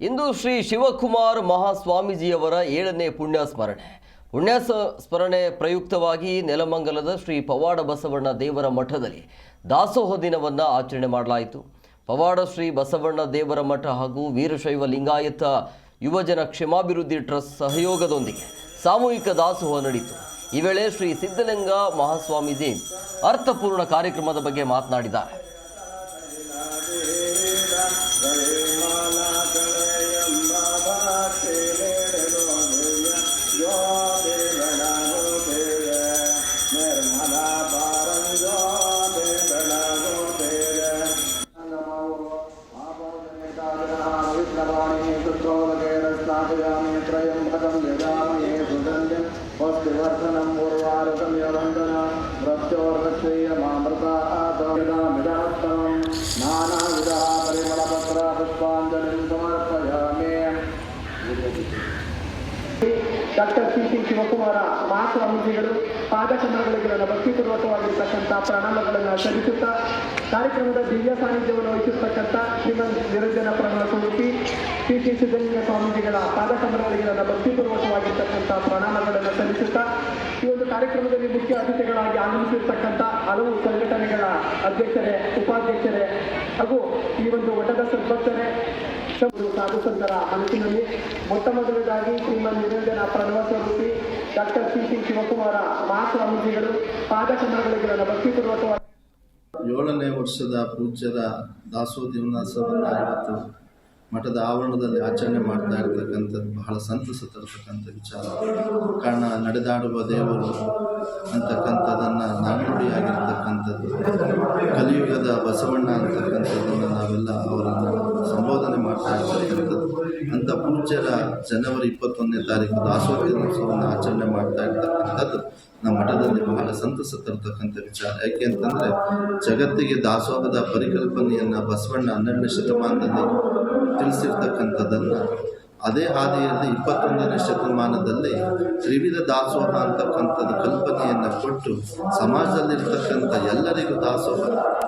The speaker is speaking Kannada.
ಇಂದು ಶ್ರೀ ಶಿವಕುಮಾರ್ ಮಹಾಸ್ವಾಮೀಜಿಯವರ ಏಳನೇ ಪುಣ್ಯ ಸ್ಮರಣೆ ಪುಣ್ಯ ಸ್ಮರಣೆ ಪ್ರಯುಕ್ತವಾಗಿ ನೆಲಮಂಗಲದ ಶ್ರೀ ಪವಾಡ ಬಸವಣ್ಣ ದೇವರ ಮಠದಲ್ಲಿ ದಾಸೋಹ ದಿನವನ್ನು ಆಚರಣೆ ಮಾಡಲಾಯಿತು. ಪವಾಡ ಶ್ರೀ ಬಸವಣ್ಣ ದೇವರ ಮಠ ಹಾಗೂ ವೀರಶೈವ ಲಿಂಗಾಯತ ಯುವಜನ ಕ್ಷೇಮಾಭಿವೃದ್ಧಿ ಟ್ರಸ್ಟ್ ಸಹಯೋಗದೊಂದಿಗೆ ಸಾಮೂಹಿಕ ದಾಸೋಹ ನಡೆಯಿತು ಈ ವೇಳೆ ಶ್ರೀ ಸಿದ್ಧಲಿಂಗ ಮಹಾಸ್ವಾಮೀಜಿ ಅರ್ಥಪೂರ್ಣ ಕಾರ್ಯಕ್ರಮದ ಬಗ್ಗೆ ಮಾತನಾಡಿದ್ದಾರೆ. वस्तिवर्धनं पूर्वारुकं यवन्दन प्रत्योर्गच्छेयमामृतादमिदात्तमं नानाविधः परिमलपत्र पुष्पाञ्जलिं समर्पयामि ಡಾಕ್ಟರ್ ಸಿ ಸಿ ಶಿವಕುಮಾರ ಮಹಾಸ್ವಾಮೀಜಿಗಳು ಪಾದಕಮಲಗಳಿಗೆ ನನ್ನ ಭಕ್ತಿಪೂರ್ವಕವಾಗಿರ್ತಕ್ಕಂಥ ಪ್ರಣಾಮಗಳನ್ನು ಸಲ್ಲಿಸುತ್ತಾ ಕಾರ್ಯಕ್ರಮದ ದಿವ್ಯ ಸಾನ್ನಿಧ್ಯವನ್ನು ವಹಿಸಿರ್ತಕ್ಕಂಥ ಶ್ರೀಮಂತ್ ನಿರಂಜನ ಪ್ರಣವ ಸ್ವರೂಪಿ ಶ್ರೀ ಸಿದ್ದಲಿಂಗ ಸ್ವಾಮೀಜಿಗಳ ಪಾದಕಮಲಗಳಿಗೆ ನನ್ನ ಭಕ್ತಿಪೂರ್ವಕವಾಗಿರ್ತಕ್ಕಂಥ ಪ್ರಣಾಮಗಳನ್ನು ಸಲ್ಲಿಸುತ್ತಾ ಈ ಒಂದು ಕಾರ್ಯಕ್ರಮದಲ್ಲಿ ಮುಖ್ಯ ಅತಿಥಿಗಳಾಗಿ ಆಗಮಿಸಿರ್ತಕ್ಕಂಥ ಹಲವು ಸಂಘಟನೆಗಳ ಅಧ್ಯಕ್ಷರೇ, ಉಪಾಧ್ಯಕ್ಷರೇ ಹಾಗೂ ಈ ಒಂದು ಮಠದ ಸದ್ಭಕ್ತರೇ ಸಾಧು ಸಂತರ ಮನಸ್ಸಿನಲ್ಲಿ ಮೊಟ್ಟ ಮೊದಲನೇದಾಗಿ ಶ್ರೀಮನ್ ನಿರಂಜನ ಪ್ರಣವ ಸ್ವರೂಪಿ ಡಾಕ್ಟರ್ ಸಿ ಸಿ ಶಿವಕುಮಾರ ಮಹಾಸ್ವಾಮೀಜಿಗಳು ಪಾದಕಮಲಗಳಿಗೆ ನನ್ನ ಭಕ್ತಿಪೂರ್ವಕವಾಗಿ ಏಳನೇ ವರ್ಷದ ಪೂಜ್ಯರ ದಾಸೋದ್ಯಮೋತ್ಸವವನ್ನು ಇವತ್ತು ಮಠದ ಆವರಣದಲ್ಲಿ ಆಚರಣೆ ಮಾಡ್ತಾ ಇರ್ತಕ್ಕಂಥದ್ದು ಬಹಳ ಸಂತಸ ತರತಕ್ಕಂಥ ವಿಚಾರ. ಕಾರಣ ನಡೆದಾಡುವ ದೇವರು ಅಂತಕ್ಕಂಥದ್ದನ್ನು ನಾಣ್ಣುಡಿಯಾಗಿರ್ತಕ್ಕಂಥದ್ದು ಕಲಿಯುಗದ ಬಸವಣ್ಣ ಅಂತಕ್ಕಂಥದ್ದನ್ನು ನಾವೆಲ್ಲ ಅವರನ್ನು ಪೂಜ್ಯರ ಜನವರಿ ಇಪ್ಪತ್ತೊಂದನೇ ತಾರೀಕು ದಾಸೋದ್ಯಮೋತ್ಸವವನ್ನು ಆಚರಣೆ ಮಾಡ್ತಾ ಇರ್ತಕ್ಕಂಥದ್ದು ನಮ್ಮ ಮಠದಲ್ಲಿ ಬಹಳ ಸಂತಸ ತರತಕ್ಕಂಥ ವಿಚಾರ. ಯಾಕೆ ಅಂತಂದರೆ ಜಗತ್ತಿಗೆ ದಾಸೋಹದ ಪರಿಕಲ್ಪನೆಯನ್ನು ಬಸವಣ್ಣ ಹನ್ನೆರಡನೇ ಶತಮಾನದಲ್ಲಿ ತಿಳಿಸಿರ್ತಕ್ಕಂಥದ್ದನ್ನು ಅದೇ ಹಾದಿಯಲ್ಲಿ ಇಪ್ಪತ್ತೊಂದನೇ ಶತಮಾನದಲ್ಲಿ ತ್ರಿವಿಧ ದಾಸೋಹ ಅಂತಕ್ಕಂಥದ್ದು ಕಲ್ಪನೆಯನ್ನು ಕೊಟ್ಟು ಸಮಾಜದಲ್ಲಿರ್ತಕ್ಕಂಥ ಎಲ್ಲರಿಗೂ ದಾಸೋಹ.